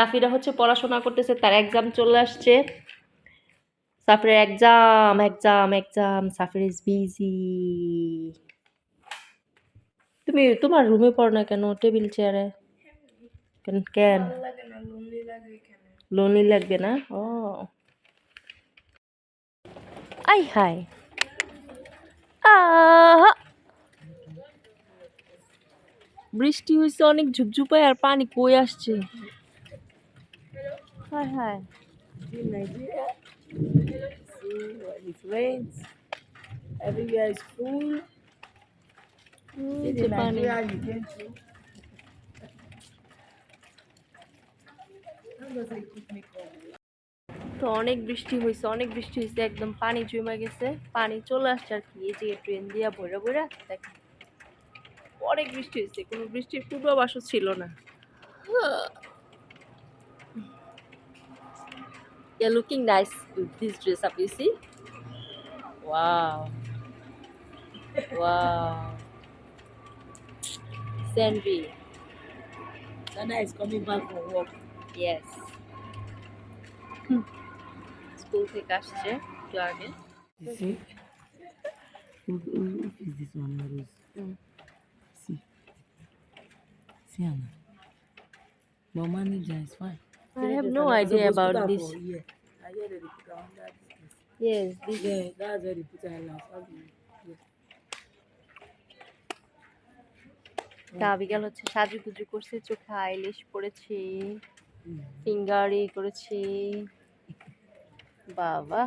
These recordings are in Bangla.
সাফিরা হচ্ছে পড়াশোনা করতেছে, তার এক্সাম চলে আসছে। সাফিরের exam exam exam Safir is busy তুমি তোমার রুমে পড়ো না কেন? টেবিল চেয়ারে কেন কেন? লোনলি লাগবে না? ও। আই, হাই। বৃষ্টি হয়েছে অনেক ঝুপঝুপায় আর পানি কই আসছে? হায় হায় in Nigeria. See it rains, everywhere is full. Nigeria, you to. তো অনেক বৃষ্টি হয়েছে অনেক বৃষ্টি হয়েছে একদম পানি জমে গেছে পানি চলে আসছে আর কি এই যে ট্রেন দিয়া বইরা বইরা দেখ অনেক বৃষ্টি হয়েছে কোনো বৃষ্টির পূর্বাভাসও ছিল না You're looking nice with this dress up, you see? Wow. Wow. Sandy. Sana is coming back from work. Yes. School থেকে আসছে একটু আগে You see? Who, who, who is this one, Rose? Mm. See. See, Anna. Your manager is fine. I have no idea about this. Yes, this Yeah, that's where they put her last. Yeah. কাবিগাল হচ্ছে সাজুগুজু করছে চোখে আইলিশ পড়েছে Mm. ফিঙ্গারি করেছে বাবা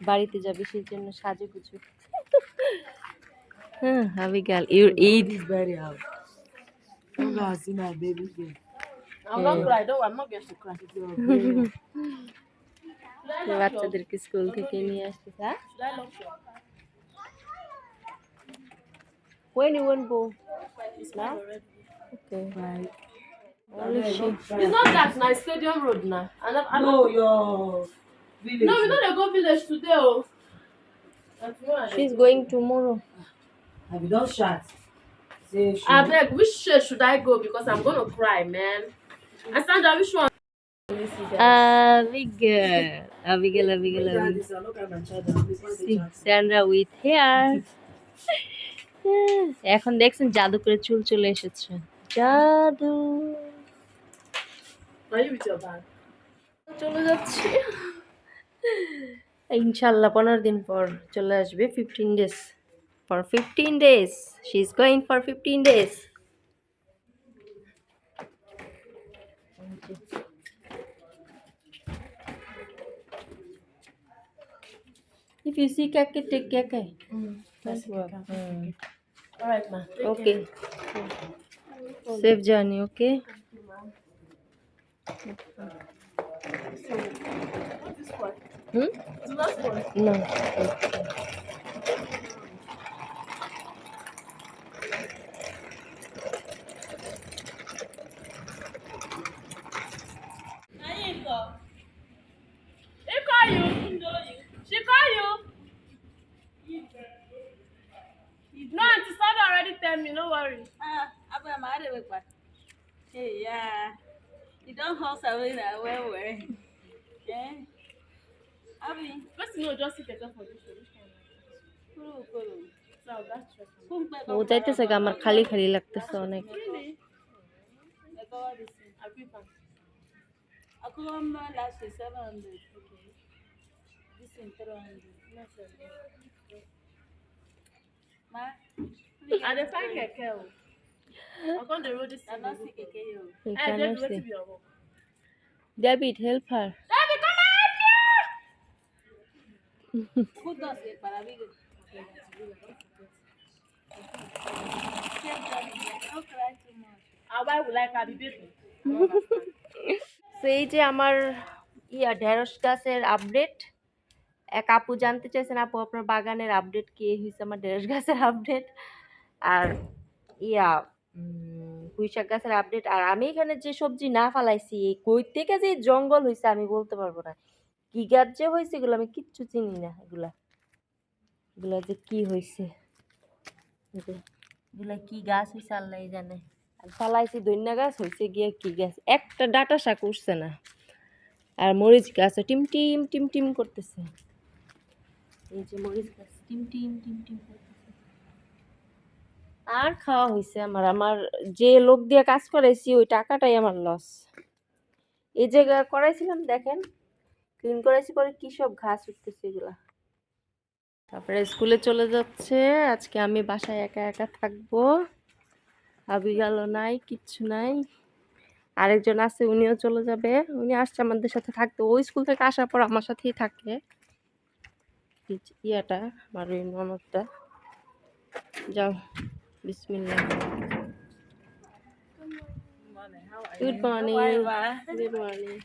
বাড়িতে যাবে সেই জন্য সাজুগুজু হ্যাঁ Abigail your Eid This very house. Don't go I'm Yeah. not cry. Don't. I'm not going to cry. It's your baby. বাচ্চাদেরকে স্কুল থেকে নিয়ে আসতে হ্যাঁ Should I lock your? When you won't go? It's now. Okay. Bye. Only she. It's not that nice stadium road now. And I, I No, your village. no, we know they go village today. Oh. And tomorrow they She's go. going tomorrow. Have you done shot? Say she. I beg, which church should I go? Because I'm gonna cry, man. And Sandra, which one? Abigail. Abigail, Abigail, Abigail. Sandra with hair. এখন দেখছেন জাদু করে চুল চলে এসেছে জাদু? চলে যাচ্ছি ইনশাল্লাহ পনেরো দিন পর চলে আসবে fifteen days for fifteen days she is going for fifteen days नीचे ये फिशी केक के टेक केक है बस ओके सेफ़ जानी okay hmm no tell me. No worry. Ah, abeg ma dey wait back. Hey, yeah. You don hustle away na well well. Eh? Abi, First, you know, just sit yourself for this show. Which kind of- kuru kuru. So that's right. Kung pe ও চাইতেছে কি আমার খালি খালি লাগতেছে অনেক Really? I I dey find keke o. I come dey roll this na thing. not see keke yo. You Eh, cannot see. be your work? David, help her. David, come and help me! Who does it para big? Don't cry too much. And why would like her be baby? তো যে আমার ইয়া ঢেঁড়স গাছের আপডেট এক আপু জানতে চাইছেন আপু আপনার বাগানের আপডেট কি হয়েছে আমার ঢেঁড়স গাছের আপডেট আর ইয়া পুঁই শাক গাছের আপডেট আর আমি এখানে যে সবজি না ফালাইছি, এই কই থেকে যে জঙ্গল হয়েছে আমি বলতে পারব না। কি গাছ যে হয়েছে এগুলো আমি কিচ্ছু চিনি না, এগুলা। এগুলা যে কি হয়েছে এগুলা কি গাছ হয়েছে আল্লাহ জানে। আর ফালাইছি দৈন্যা গাছ হয়েছে গিয়ে কি গাছ। একটা ডাটা শাক উঠছে না। আর মরিচ গাছ টিম টিম টিম টিম করতেছে। এই যে মরিচ গাছ, টিম টিম টিম টিম আর খাওয়া হয়েছে আমার। আমার যে লোক দিয়ে কাজ করাইছি, ওই টাকাটাই আমার লস এই জায়গা করাইছিলাম, দেখেন ক্লিন করাইছি পরে কি সব ঘাস উঠতেছে এগুলা। তারপরে স্কুলে চলে যাচ্ছে, আজকে আমি বাসায় একা একা থাকব। আবি গেল নাই, কিচ্ছু নাই। আরেকজন আছে, উনিও চলে যাবে। উনি আসছে আমাদের সাথে থাকতে। ওই স্কুল থেকে আসার পর আমার সাথেই থাকে। ইয়াটা, আমার ওই ননদটা। যাও। বিসমিল্লাহ good morning good morning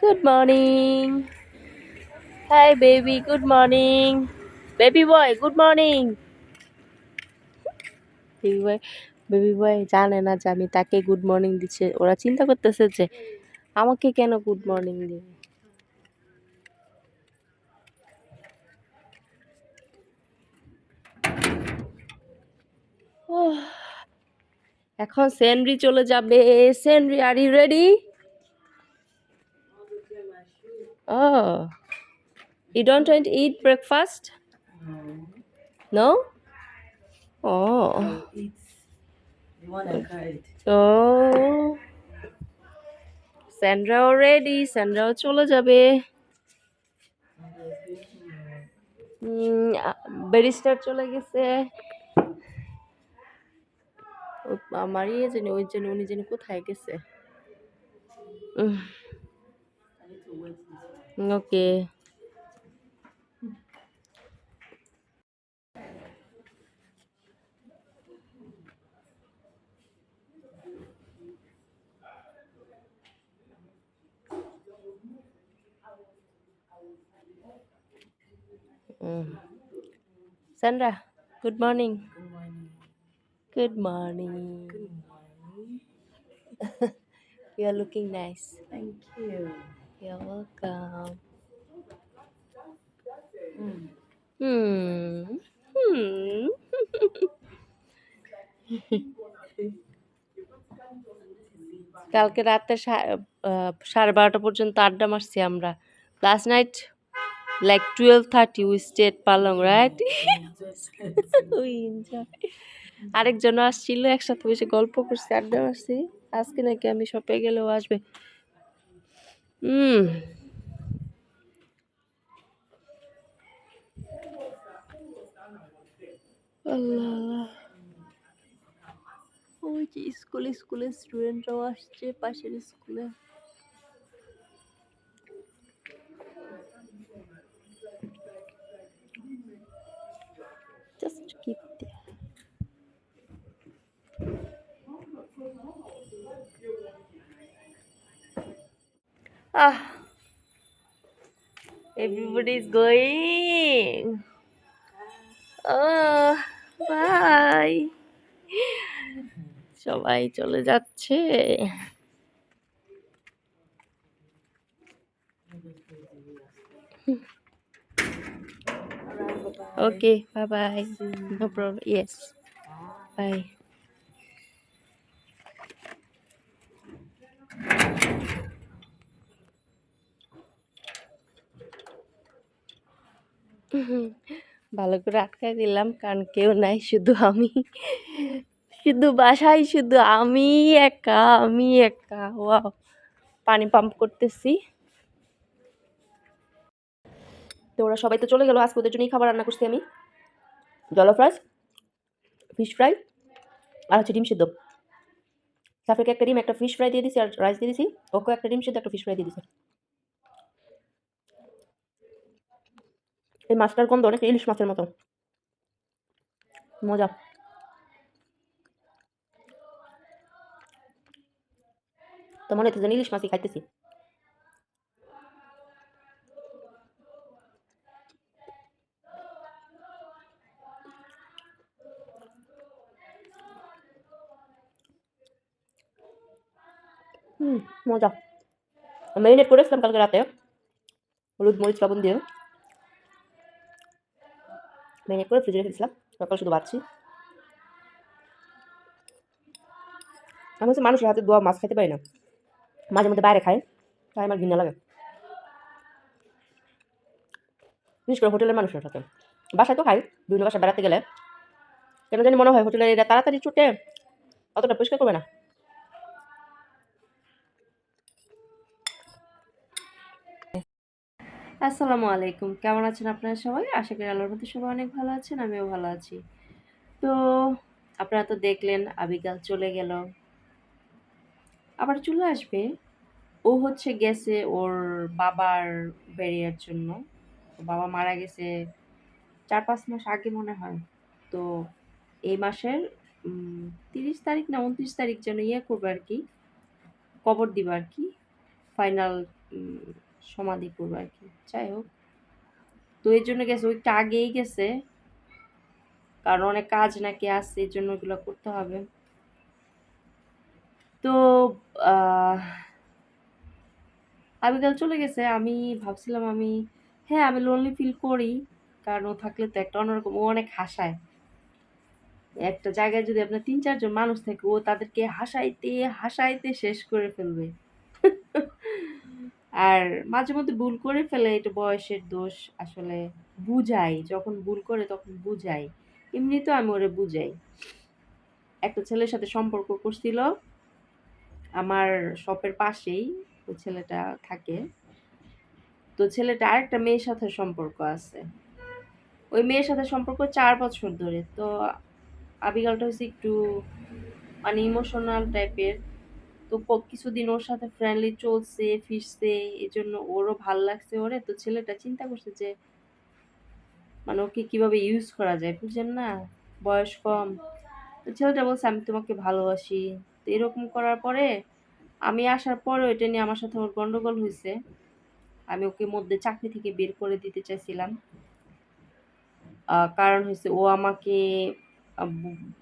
good morning hi baby good morning baby boy good morning baby boy baby boy জানে না যে আমি তাকে গুড মর্নিং দিচ্ছে। ওরা চিন্তা করতেছে যে আমাকে কেন গুড মর্নিং দিবে? এখন সেনরি চলে যাবে। সেনরি are you ready oh you don't want eat breakfast no ও ও সেনরাও রেডি সেনরাও চলে যাবে। hmm, ব্যারিস্টার চলে গেছে। ও- আমারই জানি ওই জন্য উনি জানি কোথায় গেছে. ওকে Sandra, good morning. Good morning. Good morning. You are looking nice. Thank you. You're welcome. Mm. Hmm. Hmm. কালকে রাতে সাড়ে বারোটা পর্যন্ত আড্ডা মারছি আমরা last night like twelve thirty we stayed পালং রাইট উই এনজয় আরেকজন আসছিল একসাথে বসে গল্প করছি আড্ডা মারছি। আজকে নাকি আমি শপে গেলেও আসবে। হুম। আল্লাহ। ওই যে স্কুলে স্কুলে স্টুডেন্টরাও আসছে পাশের স্কুলে। Ah, everybody's going. Oh, bye. সবাই চলে যাচ্ছে। Okay bye bye no problem yes bye ভালো করে আটকাই দিলাম, কারণ কেউ নাই, শুধু আমি। শুধু বাসায়, শুধু আমি একা আমি একা। ওয়াও, পানি পাম্প করতেছি। তো ওরা সবাই তো চলে গেল, আজকে ওদের জন্যই খাবার রান্না করছি আমি। জলো ফ্রাইস ফিশ ফ্রাই আর হচ্ছে ডিম সিদ্ধ। সাফেকে একটা ডিম, একটা ফিশ ফ্রাই দিয়ে দিছি, আর রাইস দিয়ে দিছি। ওকে একটা ডিম সিদ্ধ, একটা ফিশ ফ্রাই দিয়ে দিছি। এই মাছটার গন্ধ অনেক ইলিশ মাছের মতো। মজা। তো মনে হচ্ছে ইলিশ মাছই খাইতেছি। মজা। ম্যারিনেট করেছিলাম কালকে রাতে। হলুদ মরিচ লবণ দিয়ে। ম্যারিনেট করে ফ্রিজে রেখে দিয়েছিলাম। সকাল শুধু বাচ্ছি আমি হচ্ছে মানুষের হাতে দোয়া, মাছ খেতে পারি না। মাঝে মধ্যে বাইরে খাই, তাই আমার ঘৃণা লাগে। বিশেষ করে হোটেলের মানুষের সাথে। বাসায় তো খাই, বিভিন্ন বাসায় বেড়াতে গেলে। কেন জানি মনে হয় হোটেলের এরা তাড়াতাড়ি ছুটে অতটা পরিষ্কার করবে না। আসসালামু আলাইকুম। কেমন আছেন আপনারা সবাই? আশা করি আল্লাহর মধ্যে সবাই অনেক ভালো আছেন, আমিও ভালো আছি। তো আপনারা তো দেখলেন আবিকাল চলে গেল। আবার চলে আসবে। ও হচ্ছে গেছে ওর বাবার বেরিয়ার জন্য। বাবা মারা গেছে চার পাঁচ মাস আগে মনে হয়। তো এই মাসের তিরিশ তারিখ না উনত্রিশ তারিখ যেন ইয়ে করবে আর কি, কবর দিবে আর কি। ফাইনাল সমাধি করবে আর কি। যাই হোক। তো এর জন্য গেছে ওইটা আগেই গেছে। কারণ অনেক কাজ নাকি আসছে এর জন্য ওগুলো করতে হবে। তো আহ, আবিকাল চলে গেছে। আমি ভাবছিলাম আমি হ্যাঁ আমি লোনলি ফিল করি। কারণ ও থাকলে তো একটা অন্যরকম ও অনেক হাসায়। একটা জায়গায় যদি আপনার তিন চারজন মানুষ থাকে ও তাদেরকে হাসাইতে হাসাইতে শেষ করে ফেলবে। আর মাঝে মধ্যে ভুল করে ফেলে এটা বয়সের দোষ আসলে বুঝাই। যখন ভুল করে তখন বুঝাই। এমনি তো আমি ওরে বুঝাই। একটা ছেলের সাথে সম্পর্ক করছিল, আমার শপের পাশেই ওই ছেলেটা থাকে। তো ছেলেটা আরেকটা মেয়ের সাথে সম্পর্ক আছে। ওই মেয়ের সাথে সম্পর্ক চার বছর ধরে। তো আবিগালটা হচ্ছে একটু মানে ইমোশনাল টাইপের তো কিছুদিন ওর সাথে ফ্রেন্ডলি চলছে, ফিরছে এই জন্য ওরও ভালো লাগছে ওরে। তো ছেলেটা চিন্তা করছে যে মানে ওকে কীভাবে ইউজ করা যায় বুঝছেন না? বয়স কম। তো ছেলেটা বলছে, আমি তোমাকে ভালোবাসি। তো এরকম করার পরে আমি আসার পরেও এটা নিয়ে আমার সাথে ওর গন্ডগোল হয়েছে। আমি ওকে মধ্যে চাকরি থেকে বের করে দিতে চাইছিলাম। কারণ হচ্ছে ও আমাকে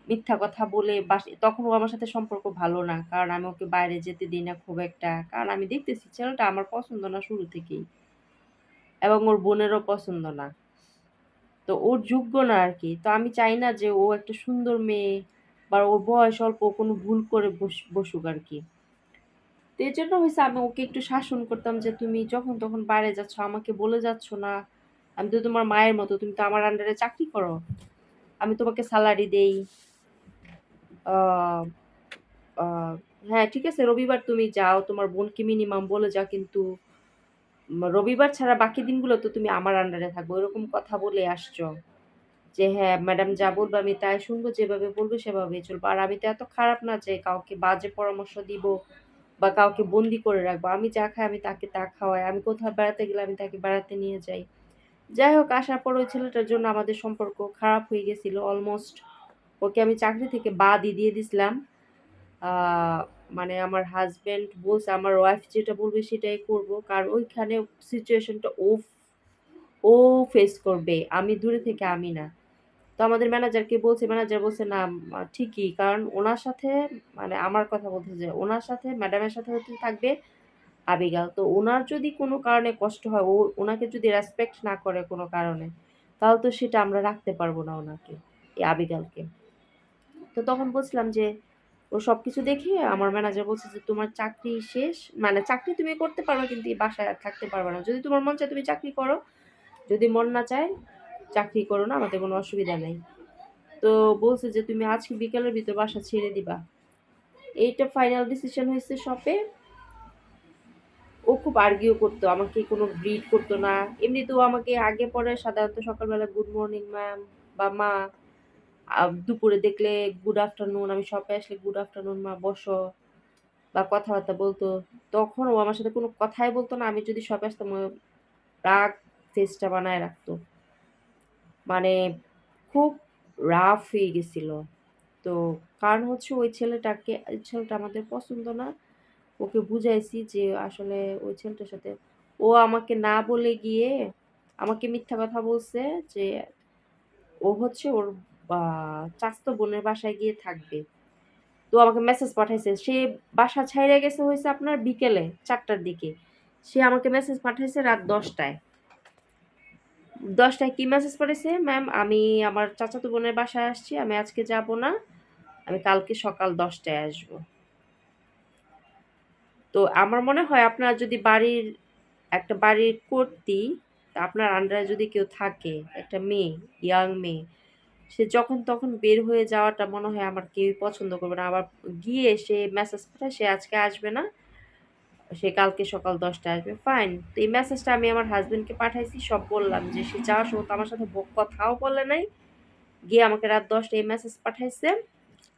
মিথ্যা কথা বলে তখন ও আমার সাথে সম্পর্ক ভালো না। কারণ আমি ওকে বাইরে যেতে দিই না খুব একটা। কারণ আমি দেখতেছি ছেলেটা আমার পছন্দ না শুরু থেকেই। এবং ওর বোনেরও পছন্দ না। তো ওর যোগ্য না আর কি। তো আমি চাই না যে ও একটা সুন্দর মেয়ে বা ওর বয়স অল্প কোনো ভুল করে বস- বসুক আর কি। তো এই জন্য হয়েছে আমি ওকে একটু শাসন করতাম যে, তুমি যখন তখন বাইরে যাচ্ছ, আমাকে বলে যাচ্ছ না। আমি তো তোমার মায়ের মতো, তুমি তো আমার আন্ডারে চাকরি করো। আমি তোমাকে স্যালারি দেই। হ্যাঁ ঠিক আছে, রবিবার তুমি যাও, তোমার বোনকে মিনিমাম বলে যাও, কিন্তু রবিবার ছাড়া বাকি দিনগুলো তো তুমি আমার আন্ডারে থাকব। এরকম কথা বলে আসছো যে হ্যাঁ ম্যাডাম যা বলবে আমি তাই শুনব, যেভাবে বলব সেভাবেই চলবো। আর আমি তো এত খারাপ না যে, কাউকে বাজে পরামর্শ দিব বা কাউকে বন্দি করে রাখব। আমি যা খাই আমি তাকে তা খাওয়াই। আমি কোথাও বেড়াতে গেলে আমি তাকে বেড়াতে নিয়ে যাই। যাই হোক আসার পর ওই ছেলেটার জন্য আমাদের সম্পর্ক খারাপ হয়ে গেছিল অলমোস্ট ওকে আমি চাকরি থেকে বাদই দিয়ে দিছিলাম। মানে আমার হাজব্যান্ড বলছে, আমার ওয়াইফ যেটা বলবে সেটাই করব। কারণ ওইখানে সিচুয়েশনটা ও ও ফেস করবে। আমি দূরে থেকে আমি না। তো আমাদের ম্যানেজারকে বলছে ম্যানেজার বলছে, না ঠিকই। কারণ ওনার সাথে মানে আমার কথা বলতে যে, ওনার সাথে ম্যাডামের সাথে হতে থাকবে। আবিগাল তো ওনার যদি কোনো কারণে কষ্ট হয়, ও ওনাকে যদি রেসপেক্ট না করে কোনো কারণে, তাহলে তো সেটা আমরা রাখতে পারব না ওনাকে, এই আবিগালকে। তো তখন বলছিলাম যে, ও সব কিছু দেখে আমার ম্যানেজার বলছে যে, তোমার চাকরি শেষ? মানে চাকরি তুমি করতে পারবে কিন্তু এই বাসায় আর থাকতে পারবে না। যদি তোমার মন চায় তুমি চাকরি করো, যদি মন না চায় চাকরি করো না, আমাদের কোনো অসুবিধা নেই। তো বলছে যে, তুমি আজকে বিকালের ভিতর বাসা ছেড়ে দিবা। এইটা ফাইনাল ডিসিশন হয়েছে শপে ও খুব আর্গিউ করতো, আমাকে কোনো গ্রিড করতো না। এমনিতেও আমাকে আগে পরে সাধারণত সকালবেলা গুড মর্নিং ম্যাম বা মা দুপুরে দেখলে গুড আফটারনুন আমি শপে আসলে গুড আফটারনুন মা, বসো বা কথাবার্তা বলতো। তখন ও আমার সাথে কোনো কথাই বলতো না, আমি যদি শপে আসতাম, ও রাগ ফেসটা বানায় রাখতো। মানে খুব রাফ হয়ে গেছিল। তো কারণ হচ্ছে ওই ছেলেটাকে, ছেলেটা আমাদের পছন্দ না। ওকে বুঝাইছি যে আসলে ওই ছেলেটার সাথে ও আমাকে না বলে গিয়ে আমাকে মিথ্যা কথা বলছে যে ও হচ্ছে ওর চাচাতো বোনের বাসায় গিয়ে থাকবে। তো আমাকে মেসেজ পাঠাইছে, সে বাসা ছাইড়ে গেছে হয়েছে আপনার বিকেলে চারটার দিকে। সে আমাকে মেসেজ পাঠাইছে রাত দশটায়। দশটায় কি মেসেজ পাঠাইছে? ম্যাম আমি আমার চাচাতো বোনের বাসায় আসছি, আমি আজকে যাব না, আমি কালকে সকাল দশটায় আসব। তো আমার মনে হয় আপনার যদি বাড়ির একটা বাড়ির কর্তি, তা আপনার আন্ডারে যদি কেউ থাকে, একটা মেয়ে ইয়াং মেয়ে, সে যখন তখন বের হয়ে যাওয়াটা মনে হয় আমার কেউই পছন্দ করবে না। আবার গিয়ে সে মেসেজ পাঠায়, সে আজকে আসবে না, সে কালকে সকাল দশটায় আসবে ফাইন তো এই মেসেজটা আমি আমার হাজব্যান্ডকে পাঠাইছি, সব বললাম যে সে যাওয়ার সময় তো আমার সাথে কথাও বলে নাই। গিয়ে আমাকে রাত দশটায় এই মেসেজ পাঠাইছে।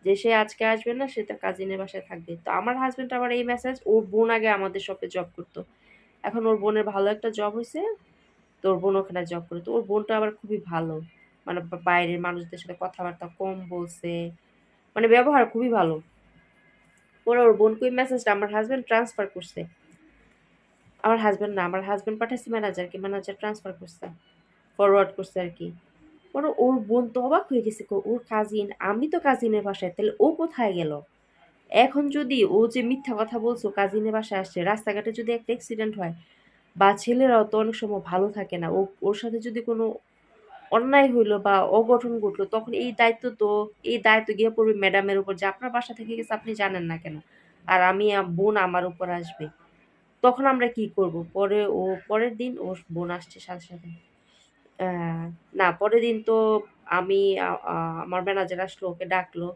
যে সে আজকে আসবে না, সে তার কাজিনের বাসায় থাকবে। তো আমার হাজবেন্ড আবার এই মেসেজ ওর বোন আগে আমাদের শপে জব করতো। এখন ওর বোনের ভালো একটা জব হয়েছে তো ওর বোন ওখানে জব করে। তো ওর বোনটা আবার খুবই ভালো। মানে বাইরের মানুষদের সাথে কথাবার্তা কম বলছে। মানে ব্যবহার খুবই ভালো। পরে ওর বোনকে মেসেজটা আমার হাজবেন্ড ট্রান্সফার করছে। আমার হাজবেন্ড না, আমার হাজবেন্ড পাঠাইছে ম্যানেজারকে ম্যানেজার ট্রান্সফার করছে ফরওয়ার্ড করছে আর কি। পরে ওর বোন তো অবাক হয়ে গেছে ওর কাজিন আমি তো কাজিনের বাসায়, তাহলে ও কোথায় গেল? এখন যদি ও যে মিথ্যা কথা বলছো কাজিনের বাসায় আসছে, রাস্তাঘাটে যদি একটা অ্যাক্সিডেন্ট হয়, বা ছেলেরাও তো অনেক সময় ভালো থাকে না, ও, ওর সাথে যদি কোনো অন্যায় হইল বা অঘটন ঘটলো, তখন এই দায়িত্ব তো, এই দায়িত্ব গিয়ে পড়বে ম্যাডামের উপর যে আপনার বাসা থেকে গেছে, আপনি জানেন না কেন। আর আমি বোন আমার উপর আসবে। তখন আমরা কি করব? পরে ও, পরের দিন ওর বোন আসছে সাথে সাথে। না, পরের দিন তো আমি আমার ম্যানেজার আসলো, ওকে ডাকলো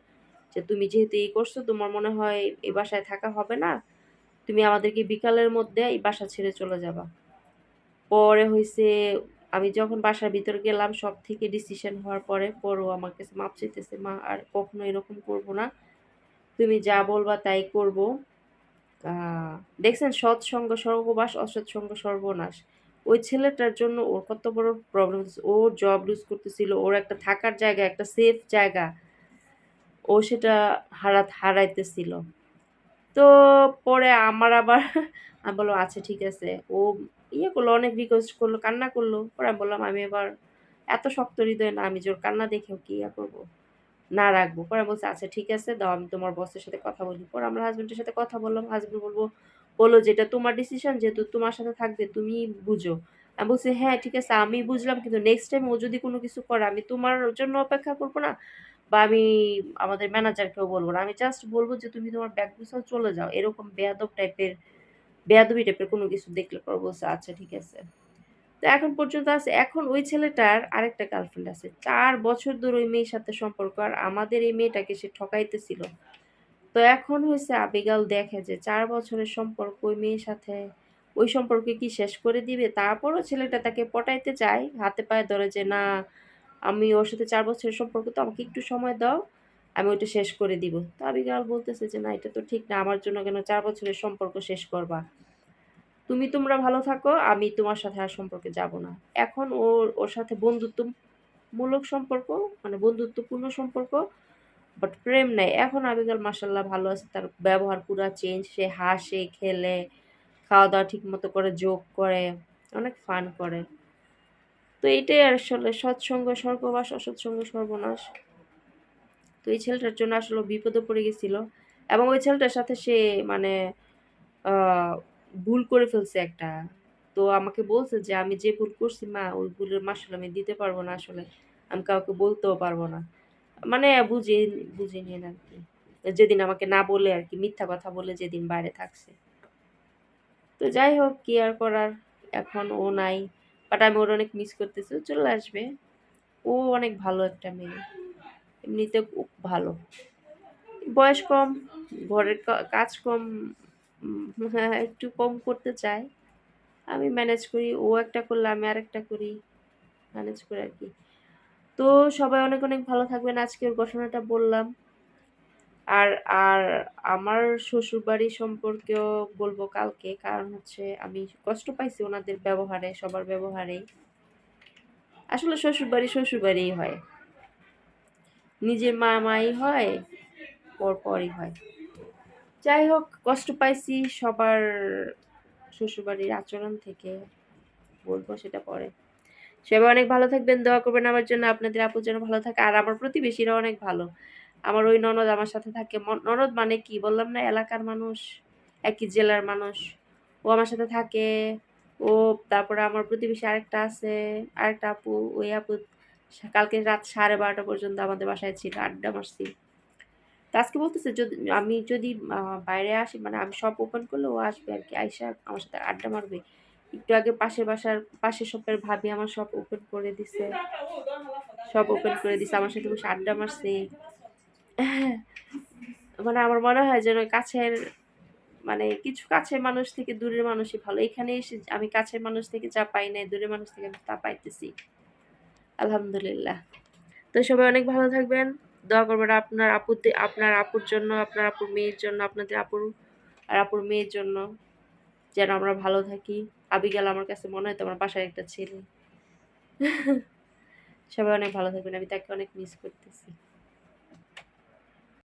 যে, তুমি যেহেতু এই করছ, তোমার মনে হয় এই বাসায় থাকা হবে না, তুমি আমাদেরকে বিকালের মধ্যে এই বাসা ছেড়ে চলে যাবা। পরে হয়েছে আমি যখন বাসার ভিতর গেলাম, সব থেকে ডিসিশন হওয়ার পরে পরও আমার কাছে মাপ চাইতেছে, মা, আর কখনো এরকম করব না। তুমি যা বলবা তাই করব। দেখছেন, সৎসঙ্গ সর্ববাস, অসৎসঙ্গ সর্বনাশ। ওই ছেলেটার জন্য ওর কত বড় প্রবলেম ও জব লুজ করতেছিল, ওর একটা থাকার জায়গা, একটা সেফ জায়গা, ও সেটা হারা, হারাইতেছিল। তো পরে আমার আবার আমি বললাম আচ্ছা ঠিক আছে। ও ইয়ে করল, অনেক রিকোয়েস্ট করল, কান্না করল। পরে আমি বললাম, আমি এবার এত শক্ত হৃদয় না, আমি জোর কান্না দেখেও কি ইয়া করব, না রাখব। পরে বলছে আচ্ছা ঠিক আছে, দাও, আমি তোমার বসের সাথে কথা বলি। পরে আমরা হাজবেন্ডের সাথে কথা বললাম হাজবেন্ড বলব বলল যেটা তোমার ডিসিশন যেহেতু তোমার সাথে থাকবে, তুমি বুঝো। আমি বলছি হ্যাঁ ঠিক আছে, আমি বুঝলাম, কিন্তু নেক্সট টাইম ও যদি কোনো কিছু করে, আমি তোমার জন্য অপেক্ষা করব না? বা আমি আমাদের ম্যানেজারকেও বলব না। আমি জাস্ট বলব যে তুমি তোমার ব্যাগ গুছাও চলে যাও। এরকম বেয়াদব টাইপের বেয়াদবি টাইপের কোনো কিছু দেখলে পর বলছে আচ্ছা ঠিক আছে। তো এখন পর্যন্ত আছে, এখন ওই ছেলেটার আরেকটা গার্লফ্রেন্ড আছে। চার বছর ধরে ওই মেয়ের সাথে সম্পর্ক, আর আমাদের এই মেয়েটাকে সে ঠকাইতেছিল। তো এখন হয়েছে আবিগাল দেখে যে চার বছরের সম্পর্ক ওই মেয়ের সাথে, ওই সম্পর্কে কি শেষ করে দিবে? তারপরও ছেলেটা তাকে পটাইতে চায়, হাতে পায়ে ধরে যে, না, আমি ওর সাথে চার বছরের সম্পর্ক, তো আমাকে একটু সময় দাও, আমি ওইটা শেষ করে দিব। তো আবিগাল বলতেছে যে, না, এটা তো ঠিক না, আমার জন্য কেন চার বছরের সম্পর্ক শেষ করবা? তুমি তোমরা ভালো থাকো, আমি তোমার সাথে আর সম্পর্কে যাব না। এখন ওর ওর সাথে বন্ধুত্বমূলক সম্পর্ক মানে বন্ধুত্বপূর্ণ সম্পর্ক বাট প্রেম নাই। এখন আবিগাল মাসাল্লাহ ভালো আছে, তার ব্যবহার পুরা চেঞ্জ সে হাসে, খেলে খাওয়া দাওয়া ঠিক মতো করে, যোগ করে, অনেক ফান করে। তো এইটাই আসলে, সৎসঙ্গ, স্বর্গবাস, অসৎসঙ্গ, সর্বনাশ। তো এই ছেলেটার জন্য আসলে বিপদে পড়ে গেছিল। এবং ওই ছেলেটার সাথে সে মানে ভুল করে ফেলছে একটা। তো আমাকে বলছে যে, আমি যে ভুল করছি মা, ওই ভুলের মাসুল আমি দিতে পারব না আসলে। আমি কাউকে বলতেও পারব না। মানে বুঝিয়ে বুঝিয়ে নিয়ে আর কি যেদিন আমাকে না বলে আর কি, মিথ্যা কথা বলে যেদিন বাইরে থাকছে। তো যাই হোক, কি আর করার? এখন ও নাই। বাট আমি ওর অনেক মিস করতেছি। চলে আসবে। ও অনেক ভালো একটা মেয়ে। এমনিতে খুব ভালো। বয়স কম, ঘরের কাজ কম একটু কম করতে চায়। আমি ম্যানেজ করি। ও একটা করলে আমি আরেকটা করি। ম্যানেজ করে আর কি। তো সবাই অনেক অনেক ভালো থাকবেন। আজকের ঘটনাটা বললাম। আর আর আমার শ্বশুর বাড়ি সম্পর্কেও বলব কালকে, কারণ হচ্ছে আমি কষ্ট পাইছি ওনাদের ব্যবহারে, সবার ব্যবহারেই। আসলে শ্বশুর বাড়ি শ্বশুর বাড়িই হয়। নিজের মা, মাই হয়, পর পরই হয়। যাই হোক, কষ্ট পাইছি সবার শ্বশুরবাড়ির আচরণ থেকে, বলব সেটা পরে। সবাই অনেক ভালো থাকবেন, দোয়া করবেন আমার জন্য, আপনাদের আপু যেন ভালো থাকে, আর আমার প্রতিবেশীরা অনেক ভালো। আমার ওই ননদ আমার সাথে থাকে। ননদ মানে কি? বললাম না, এলাকার মানুষ, একই জেলার মানুষ। ও আমার সাথে থাকে, ও তারপরে আমার প্রতিবেশী আরেকটা আছে, আরেকটা আপু, ওই আপু কালকে রাত সাড়ে বারোটা পর্যন্ত আমাদের বাসায় ছিল, আড্ডা মারছি। তো আজকে বলতেছে, যদি, আমি যদি বাইরে আসি মানে আমি সব ওপেন করলে ও আসবে আর কি, আইসা আমার সাথে আড্ডা মারবে। একটু আগে পাশের বাসার পাশের শপের ভাবি আমার সব ওপেন করে দিছে। সব ওপেন করে দিছে। আমার সাথে বসে আড্ডা মারছে। মানে আমার মনে হয় যেন কাছের মানে কিছু কাছের মানুষ থেকে দূরের মানুষই ভালো। এখানে এসে আমি কাছের মানুষ থেকে যা পাই নাই, দূরের মানুষ থেকে তা পাইতেছি। আলহামদুলিল্লাহ। তো সবাই অনেক ভালো থাকবেন। দোয়া করবেন আপনার আপুতে, আপনার আপুর জন্য, আপনার আপুর মেয়ের জন্য, আপনাদের আপুর আর আপুর মেয়ের জন্য যেন আমরা ভালো থাকি। আবিগাল আমার কাছে মনে হয় তোমার বাসায় একটা ছেলে। সবাই অনেক ভালো থাকবেন, আমি তাকে অনেক মিস করতেছি।